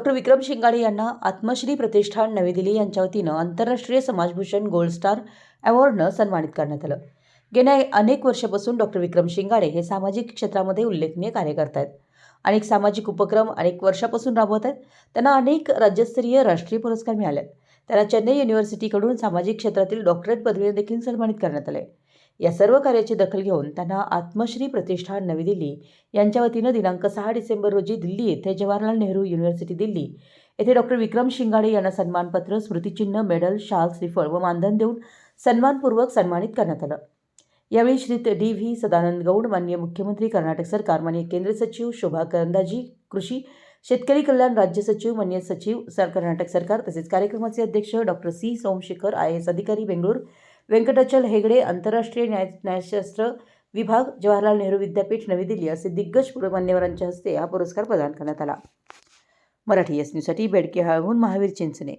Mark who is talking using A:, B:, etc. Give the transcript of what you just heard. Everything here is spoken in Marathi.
A: डॉक्टर विक्रम शिंगाडे यांना आत्मश्री प्रतिष्ठान नवी दिल्ली यांच्या वतीनं आंतरराष्ट्रीय समाजभूषण गोल्ड स्टार अवॉर्डनं सन्मानित करण्यात आलं. गेल्या अनेक वर्षापासून डॉक्टर विक्रम शिंगाडे हे सामाजिक क्षेत्रामध्ये उल्लेखनीय कार्य करत आहेत अनेक सामाजिक उपक्रम अनेक वर्षापासून राबवत आहेत. त्यांना अनेक राज्यस्तरीय राष्ट्रीय पुरस्कार मिळाले आहेत त्यांना चेन्नई युनिव्हर्सिटीकडून सामाजिक क्षेत्रातील डॉक्टरेट पदवीने देखील सन्मानित करण्यात आले या सर्व कार्याची दखल घेऊन त्यांना आत्मश्री प्रतिष्ठान नवी दिल्ली. यांच्या वतीनं दिनांक सहा डिसेंबर रोजी दिल्ली येथे जवाहरलाल नेहरू युनिव्हर्सिटी दिल्ली. येथे डॉक्टर विक्रम शिंगाडे यांना सन्मानपत्र स्मृतिचिन्ह मेडल शाल श्रीफळ व मानधन देऊन सन्मानपूर्वक सन्मानित करण्यात आलं. यावेळी श्री डी व्ही सदानंद गौड माननीय मुख्यमंत्री कर्नाटक सरकार माननीय केंद्र सचिव शोभा करंदाजी कृषी शेतकरी कल्याण राज्य सचिव मान्य सचिव सर कर्नाटक सरकार तसेच कार्यक्रमाचे अध्यक्ष doctor C Somashekar I S अधिकारी बेंगळूर व्यंकटाचल हेगडे आंतरराष्ट्रीय न्याय न्यायशास्त्र विभाग जवाहरलाल नेहरू विद्यापीठ नवी दिल्ली असे दिग्गज मान्यवरांच्या हस्ते हा पुरस्कार प्रदान करण्यात आला. मराठी एस न्यूजसाठी बेडके हाळहून महावीर चिंचणे.